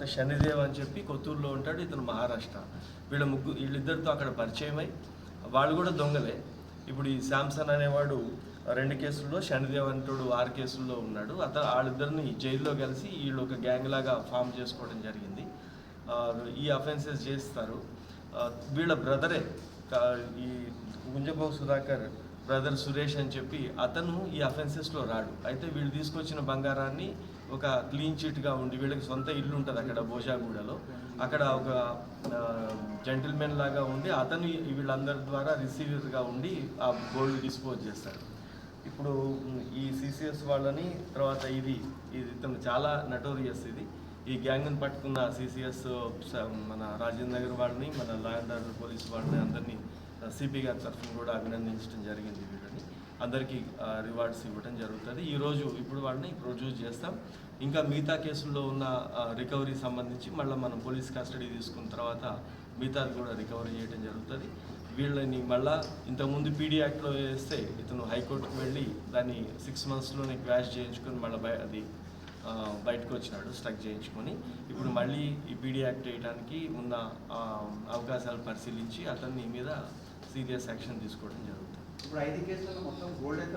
తర్వాత శనిదేవ్ అని చెప్పి కొత్తూరులో ఉంటాడు ఇతను మహారాష్ట్ర. వీళ్ళ ముగ్గురు వీళ్ళిద్దరితో అక్కడ పరిచయమై వాళ్ళు కూడా దొంగలే. ఇప్పుడు ఈ శాంసన్ అనేవాడు రెండు కేసుల్లో శనిదేవ్ అంటాడు ఆరు కేసుల్లో ఉన్నాడు. అతను వాళ్ళిద్దరిని జైల్లో కలిసి వీళ్ళు ఒక గ్యాంగ్ లాగా ఫామ్ చేసుకోవడం జరిగింది. ఈ అఫెన్సెస్ చేస్తారు. వీళ్ళ బ్రదరే ఈ గుంజబాబు సుధాకర్ బ్రదర్ సురేష్ అని చెప్పి అతను ఈ అఫెన్సెస్లో రాడు. అయితే వీళ్ళు తీసుకొచ్చిన బంగారాన్ని ఒక క్లీన్ చిట్గా ఉండి వీళ్ళకి సొంత ఇల్లు ఉంటుంది అక్కడ భోజాగూడలో. అక్కడ ఒక జెంటిల్మెన్ లాగా ఉండి అతను వీళ్ళందరి ద్వారా రిసీవర్గా ఉండి ఆ గోల్డ్ డిస్పోజ్ చేస్తాడు. ఇప్పుడు ఈ సిసిఎస్ వాళ్ళని తర్వాత ఇది ఇది ఇతను చాలా నటోరియస్ ఇది. ఈ గ్యాంగ్ని పట్టుకున్న సిసిఎస్ మన రాజేంద్ర నగర్ వాళ్ళని మన లాయర్ అండ్ పోలీస్ వాళ్ళని అందరినీ సిపి గారి తరఫున కూడా అభినందించడం జరిగింది వీళ్ళని. అందరికీ రివార్డ్స్ ఇవ్వడం జరుగుతుంది. ఈరోజు ఇప్పుడు వాడిని ప్రొడ్యూస్ చేస్తాం. ఇంకా మిగతా కేసుల్లో ఉన్న రికవరీ సంబంధించి మళ్ళీ మనం పోలీస్ కస్టడీ తీసుకున్న తర్వాత మిగతా కూడా రికవరీ చేయడం జరుగుతుంది. వీళ్ళని మళ్ళా ఇంతకుముందు పీడీ యాక్ట్లో వేస్తే ఇతను హైకోర్టుకు వెళ్ళి దాన్ని సిక్స్ మంత్స్లోనే క్వాష్ చేయించుకొని మళ్ళీ బయ అది బయటకు వచ్చినాడు స్ట్రక్ చేయించుకొని. ఇప్పుడు మళ్ళీ ఈ పీడీ యాక్ట్ వేయడానికి ఉన్న అవకాశాలు పరిశీలించి అతన్ని మీద సీరియస్ యాక్షన్ తీసుకోవడం జరుగుతుంది. ఇప్పుడు ఐదు కేసులలో మొత్తం గోల్డ్ అయితే